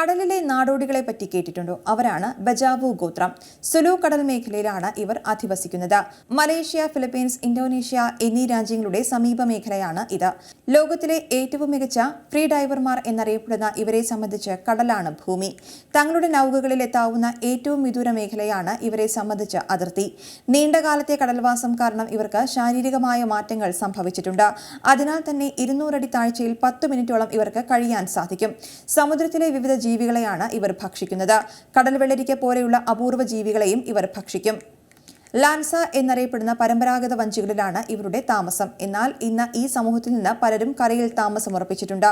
കടലിലെ നാടോടികളെ പറ്റി കേട്ടിട്ടുണ്ടോ? അവരാണ് ബജാവു ഗോത്രം. സുലു കടൽ മേഖലയിലാണ് ഇവർ അധിവസിക്കുന്നത്. മലേഷ്യ ഫിലിപ്പീൻസ് ഇന്തോനേഷ്യ എന്നീ രാജ്യങ്ങളുടെ സമീപ മേഖലയാണ് ഇത്. ലോകത്തിലെ ഏറ്റവും മികച്ച ഫ്രീ ഡൈവർമാർ എന്നറിയപ്പെടുന്ന ഇവരെ സംബന്ധിച്ച് കടലാണ് ഭൂമി. തങ്ങളുടെ നൗകകളിൽ എത്താവുന്ന ഏറ്റവും വിദൂര മേഖലയാണ് ഇവരെ സംബന്ധിച്ച് അതിർത്തി. നീണ്ടകാലത്തെ കടൽവാസം കാരണം ഇവർക്ക് ശാരീരികമായ മാറ്റങ്ങൾ സംഭവിച്ചിട്ടുണ്ട്. അതിനാൽ തന്നെ ഇരുന്നൂറടി താഴ്ചയിൽ പത്ത് മിനിറ്റോളം ഇവർക്ക് കഴിയാൻ സാധിക്കും. സമുദ്രത്തിലെ വിവിധ ജീവികളെയാണ് ഇവർ ഭക്ഷിക്കുന്നത്. കടൽ വെള്ളരിക്ക പോലെയുള്ള അപൂർവ ജീവികളെയും ഇവർ ഭക്ഷിക്കും. ലാൻസ എന്നറിയപ്പെടുന്ന പരമ്പരാഗത വഞ്ചികളിലാണ് ഇവരുടെ താമസം. എന്നാൽ ഇന്ന് ഈ സമൂഹത്തിൽ നിന്ന് പലരും കരയിൽ താമസമുറപ്പിച്ചിട്ടുണ്ട്.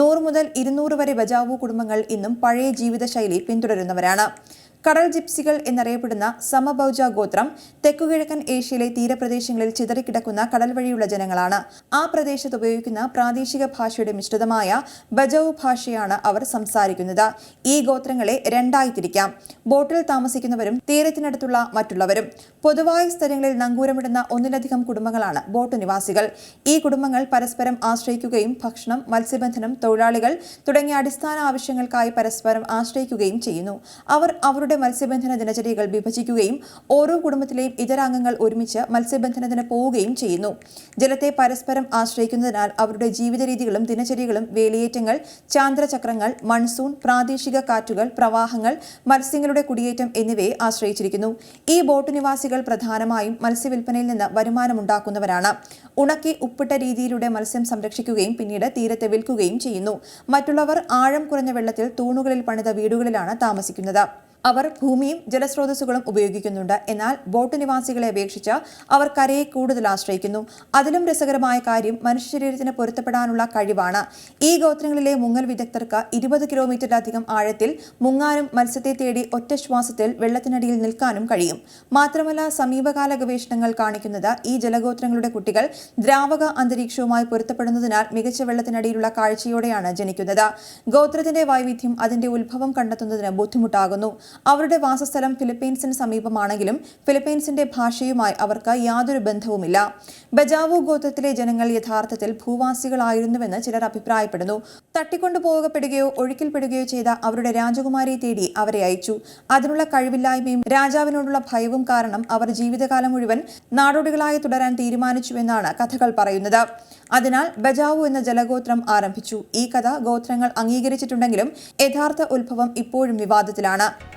നൂറ് മുതൽ ഇരുന്നൂറ് വരെ ബജാവു കുടുംബങ്ങൾ ഇന്നും പഴയ ജീവിതശൈലി പിന്തുടരുന്നവരാണ്. കടൽ ജിപ്സികൾ എന്നറിയപ്പെടുന്ന സമബൌജ ഗോത്രം തെക്കുകിഴക്കൻ ഏഷ്യയിലെ തീരപ്രദേശങ്ങളിൽ ചിതറിക്കിടക്കുന്ന കടൽ വഴിയുള്ള ജനങ്ങളാണ്. ആ പ്രദേശത്ത് ഉപയോഗിക്കുന്ന പ്രാദേശിക ഭാഷയുടെ മിശ്രിതമായ ബജൌ ഭാഷയാണ് അവർ സംസാരിക്കുന്നത്. ഈ ഗോത്രങ്ങളെ രണ്ടായി തിരിക്കാം. ബോട്ടിൽ താമസിക്കുന്നവരും തീരത്തിനടുത്തുള്ള മറ്റുള്ളവരും. പൊതുവായ സ്ഥലങ്ങളിൽ നങ്കൂരമിടുന്ന ഒന്നിലധികം കുടുംബങ്ങളാണ് ബോട്ട് നിവാസികൾ. ഈ കുടുംബങ്ങൾ പരസ്പരം ആശ്രയിക്കുകയും ഭക്ഷണം മത്സ്യബന്ധനം തൊഴിലാളികൾ തുടങ്ങിയ അടിസ്ഥാന ആവശ്യങ്ങൾക്കായി പരസ്പരം ആശ്രയിക്കുകയും ചെയ്യുന്നു. അവർ അവരുടെ മത്സ്യബന്ധന ദിനചര്യകൾ വിഭജിക്കുകയും ഓരോ കുടുംബത്തിലെയും ഇതരാംഗങ്ങൾ ഒരുമിച്ച് മത്സ്യബന്ധനത്തിന് പോവുകയും ചെയ്യുന്നു. ജലത്തെ പരസ്പരം ആശ്രയിക്കുന്നതിനാൽ അവരുടെ ജീവിത രീതികളും ദിനചര്യകളും വേലിയേറ്റങ്ങൾ ചാന്ദ്രചക്രങ്ങൾ മൺസൂൺ പ്രാദേശിക കാറ്റുകൾ പ്രവാഹങ്ങൾ മത്സ്യങ്ങളുടെ കുടിയേറ്റം എന്നിവയെ ആശ്രയിച്ചിരിക്കുന്നു. ഈ ബോട്ട് നിവാസികൾ പ്രധാനമായും മത്സ്യവില്പനയിൽ നിന്ന് വരുമാനമുണ്ടാക്കുന്നവരാണ്. ഉണക്കി ഉപ്പിട്ട രീതിയിലൂടെ മത്സ്യം സംരക്ഷിക്കുകയും പിന്നീട് തീരത്തെ വിൽക്കുകയും ചെയ്യുന്നു. മറ്റുള്ളവർ ആഴം കുറഞ്ഞ വെള്ളത്തിൽ തൂണുകളിൽ പണിത വീടുകളിലാണ് താമസിക്കുന്നത്. അവർ ഭൂമിയും ജലസ്രോതസ്സുകളും ഉപയോഗിക്കുന്നുണ്ട്. എന്നാൽ ബോട്ട് നിവാസികളെ അപേക്ഷിച്ച് അവർ കരയെ കൂടുതൽ ആശ്രയിക്കുന്നു. അതിലും രസകരമായ കാര്യം മനുഷ്യ ശരീരത്തിന് പൊരുത്തപ്പെടാനുള്ള കഴിവാണ്. ഈ ഗോത്രങ്ങളിലെ മുങ്ങൽ വിദഗ്ധർക്ക് ഇരുപത് കിലോമീറ്ററിലധികം ആഴത്തിൽ മുങ്ങാനും മത്സ്യത്തെ തേടി ഒറ്റ ശ്വാസത്തിൽ വെള്ളത്തിനടിയിൽ നിൽക്കാനും കഴിയും. മാത്രമല്ല സമീപകാല ഗവേഷണങ്ങൾ കാണിക്കുന്നത് ഈ ജലഗോത്രങ്ങളുടെ കുട്ടികൾ ദ്രാവക അന്തരീക്ഷവുമായി പൊരുത്തപ്പെടുന്നതിനാൽ മികച്ച വെള്ളത്തിനടിയിലുള്ള കാഴ്ചയോടെയാണ് ജനിക്കുന്നത്. ഗോത്രത്തിന്റെ വൈവിധ്യം അതിന്റെ ഉത്ഭവം കണ്ടെത്തുന്നതിന് ബുദ്ധിമുട്ടാകുന്നു. അവരുടെ വാസസ്ഥലം ഫിലിപ്പീൻസിന് സമീപമാണെങ്കിലും ഫിലിപ്പീൻസിന്റെ ഭാഷയുമായി അവർക്ക് യാതൊരു ബന്ധവുമില്ല. ബജാവു ഗോത്രത്തിലെ ജനങ്ങൾ യഥാർത്ഥത്തിൽ ഭൂവാസികളായിരുന്നുവെന്ന് ചിലർ അഭിപ്രായപ്പെടുന്നു. തട്ടിക്കൊണ്ടുപോകപ്പെടുകയോ ഒഴുക്കിൽപ്പെടുകയോ ചെയ്ത അവരുടെ രാജകുമാരിയെ തേടി അവരെ അയച്ചു. അതിനുള്ള കഴിവില്ലായ്മയും രാജാവിനോടുള്ള ഭയവും കാരണം അവർ ജീവിതകാലം മുഴുവൻ നാടോടികളായി തുടരാൻ തീരുമാനിച്ചുവെന്നാണ് കഥകൾ പറയുന്നത്. അതിനാൽ ബജാവു എന്ന ജലഗോത്രം ആരംഭിച്ചു. ഈ കഥ ഗോത്രങ്ങൾ അംഗീകരിച്ചിട്ടുണ്ടെങ്കിലും യഥാർത്ഥ ഉത്ഭവം ഇപ്പോഴും വിവാദത്തിലാണ്.